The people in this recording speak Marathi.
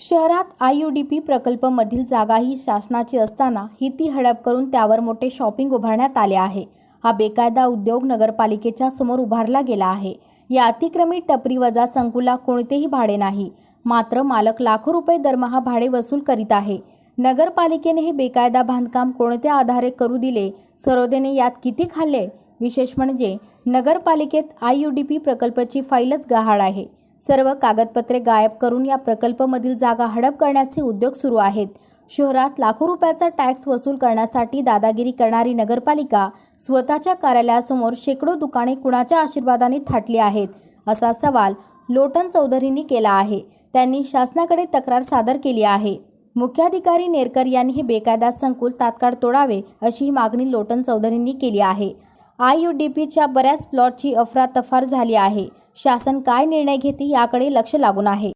शहरात आय यू डी पी प्रकल्पमधील जागा ही शासनाची असताना ही ती हडप करून त्यावर मोठे शॉपिंग उभारण्यात आले आहे. हा बेकायदा उद्योग नगरपालिकेच्या समोर उभारला गेला आहे. या अतिक्रमित टपरी वजा संकुला कोणतेही भाडे नाही. मात्र मालक लाखो रुपये दरमहा भाडे वसूल करीत आहे. नगरपालिकेने हे बेकायदा बांधकाम कोणत्या आधारे करू दिले? सरोदेने यात किती खाल्ले? विशेष म्हणजे नगरपालिकेत आय यू डी पी प्रकल्पाची फाईलच गहाळ आहे. सर्व कागदपत्रे गायब करून या प्रकल्पमधील जागा हडप करण्याचे उद्योग सुरू आहेत. शहरात लाखो रुपयाचा टॅक्स वसूल करण्यासाठी दादागिरी करणारी नगरपालिका स्वतःच्या कार्यालयासमोर शेकडो दुकाने कुणाच्या आशीर्वादाने थाटली आहेत असा सवाल लोटन चौधरींनी केला आहे. त्यांनी शासनाकडे तक्रार सादर केली आहे. मुख्याधिकारी नेरकर यांनी हे बेकायदा संकुल तात्काळ तोडावे अशी मागणी लोटन चौधरींनी केली आहे. आय यू डी पीच्या बऱ्याच प्लॉटची अफरातफर झाली आहे. शासन काय निर्णय घेते याकडे लक्ष लागून आहे.